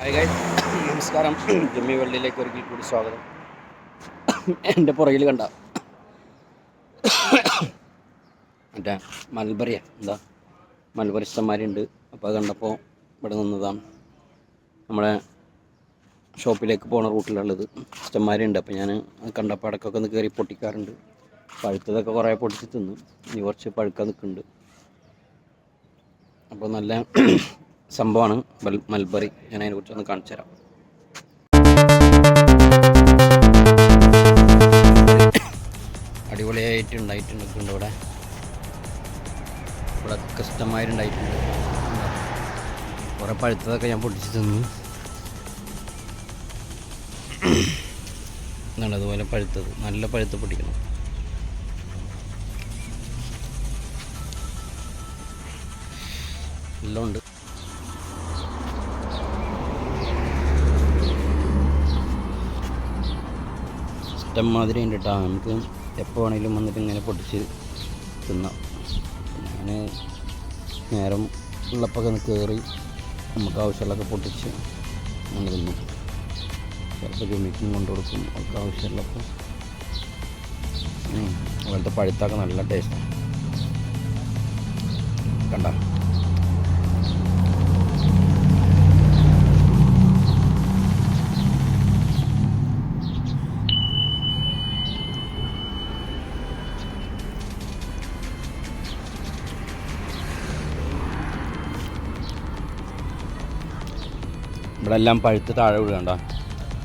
Hi guys നമസ്കാരം. ജമ്മി വെള്ളിയിലേക്ക് ഒരിക്കൽ കൂടി സ്വാഗതം. എന്റെ പുറകിൽ കണ്ട. മറ്റേ മൽബറിയ. എന്താ? മൽബറി ഇഷ്ടന്മാരുണ്ട് അപ്പോൾ അത് കണ്ടപ്പോൾ ഇവിടെ നിന്നതാണ്. നമ്മളെ ഷോപ്പിലേക്ക് പോണ റൂട്ടിലുള്ളത് ഇഷ്ടന്മാരുണ്ട് അപ്പോൾ ഞാൻ കണ്ടപ്പോൾ അടക്കൊക്കെ ഒന്ന് കയറി പൊട്ടിക്കാറുണ്ട്. പഴുത്തതൊക്കെ കുറേ പൊട്ടിച്ച് തിന്നു. ഇനി കുറച്ച് പഴുക്കാൻ നിൽക്കുന്നുണ്ട് അപ്പോൾ നല്ല സംഭവമാണ്. മൽ മൽബറി. ഞാൻ അതിനെക്കുറിച്ച് ഒന്ന് കാണിച്ചു തരാം. അടിപൊളിയായിട്ട് ഉണ്ടായിട്ടുണ്ട് ഉണ്ട് ഇവിടെ. ഇവിടെ കഷ്ടമായിട്ടുണ്ടായിട്ടുണ്ട് കുറേ പഴുത്തതൊക്കെ ഞാൻ പൊട്ടിച്ച് തിന്നു. എന്നാണ് അതുപോലെ പഴുത്തത്. നല്ല പഴുത്ത് പൊട്ടിക്കണം. എല്ലാം ഉണ്ട് ഇഷ്ടം മാതിരി ഉണ്ട് കേട്ടോ നമുക്ക് എപ്പോൾ വേണമെങ്കിലും വന്നിട്ട് ഇങ്ങനെ പൊട്ടിച്ച് തിന്നാം. ഞാൻ നേരം ഉള്ളപ്പോൾ ഒന്ന് കയറി നമുക്ക് ആവശ്യമുള്ളതൊക്കെ പൊട്ടിച്ച് അങ്ങനെ തിന്നും. ചിലപ്പോൾ ജുമിക്കും കൊണ്ടു കൊടുക്കും ഒക്കെ ആവശ്യമുള്ളപ്പോൾ. അതുപോലത്തെ പഴുത്തൊക്കെ നല്ല ടേസ്റ്റാണ് കണ്ട? ഇവിടെ എല്ലാം പഴുത്ത് താഴെ വീഴണ്ട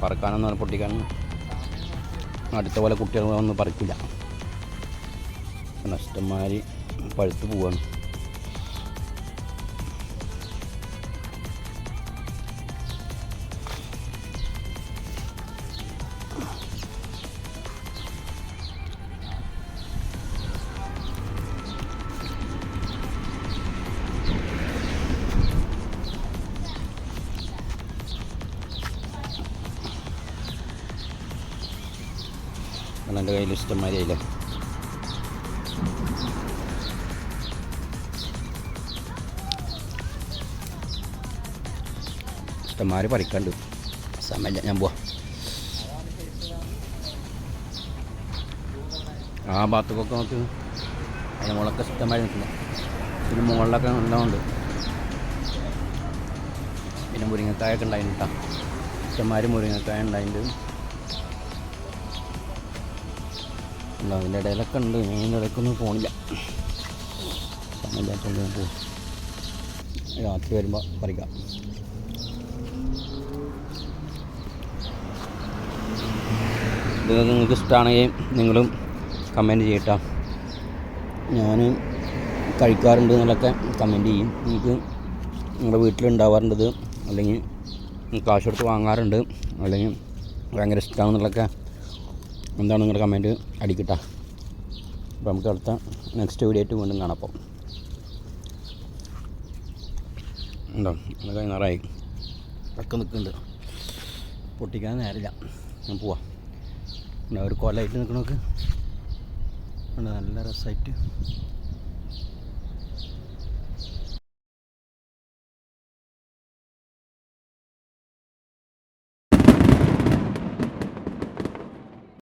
പറക്കാനൊന്നും അങ്ങനെ പൊട്ടിക്കാനൊന്നും. അടുത്ത പോലെ കുട്ടികളൊന്നും പറിക്കില്ല. നഷ്ടമാരി പഴുത്ത് പോവാണ്. കാരണം എന്റെ കയ്യിൽ ഇഷ്ടംമാതിരി ആയില്ലേ ഇഷ്ടംമാര് പറിക്കണ്ട് സമയമില്ല ഞാൻ പോവാം. ആ ഭാഗത്തൊക്കെ നോക്ക്. അതിന് മുകളൊക്കെ ഇഷ്ടമായി നിൽക്കുന്നത് പിന്നെ മുകളിലൊക്കെ നല്ലതുണ്ട് പിന്നെ മുരിങ്ങക്കായൊക്കെ ഉണ്ടായിട്ടാണ് ഇഷ്ടന്മാർ മുരിങ്ങക്കായ ഉണ്ടായിട്ടുണ്ട്. അല്ല അതിന്റെ ഇടയിലൊക്കെ ഉണ്ട്. ഞാൻ അതിന്റെ ഇടയ്ക്കൊന്നും പോണില്ല. സമയമില്ലാത്തതുകൊണ്ട് ഞാൻ രാത്രി വരുമ്പോൾ പറിക്കാം. നിങ്ങൾക്ക് ഇഷ്ടമാണെങ്കിൽ നിങ്ങളും കമന്റ് ചെയ്യട്ടോ. ഞാൻ കഴിക്കാറുണ്ട് എന്നുള്ളതൊക്കെ കമന്റ് ചെയ്യും. നിങ്ങൾക്ക് നിങ്ങളുടെ വീട്ടിലുണ്ടാവാറുണ്ടത് അല്ലെങ്കിൽ കാശ് കൊടുത്ത് വാങ്ങാറുണ്ട് അല്ലെങ്കിൽ ഭയങ്കര ഇഷ്ടമാണെന്നുള്ളതൊക്കെ എന്താണ് നിങ്ങളുടെ കമന്റ്? അടിക്കട്ട. അപ്പോൾ നമുക്ക് അടുത്ത നെക്സ്റ്റ് വീഡിയോ ആയിട്ട് വീണ്ടും കാണാം അപ്പം. ഉണ്ടോ? അത് കഴിഞ്ഞാറായി ഒക്കെ നിൽക്കുന്നുണ്ട് പൊട്ടിക്കാൻ നേരില്ല ഞാൻ പോവാം. ഒരു കൊലമായിട്ട് നിൽക്കണമൊക്കെ നല്ല രസമായിട്ട്.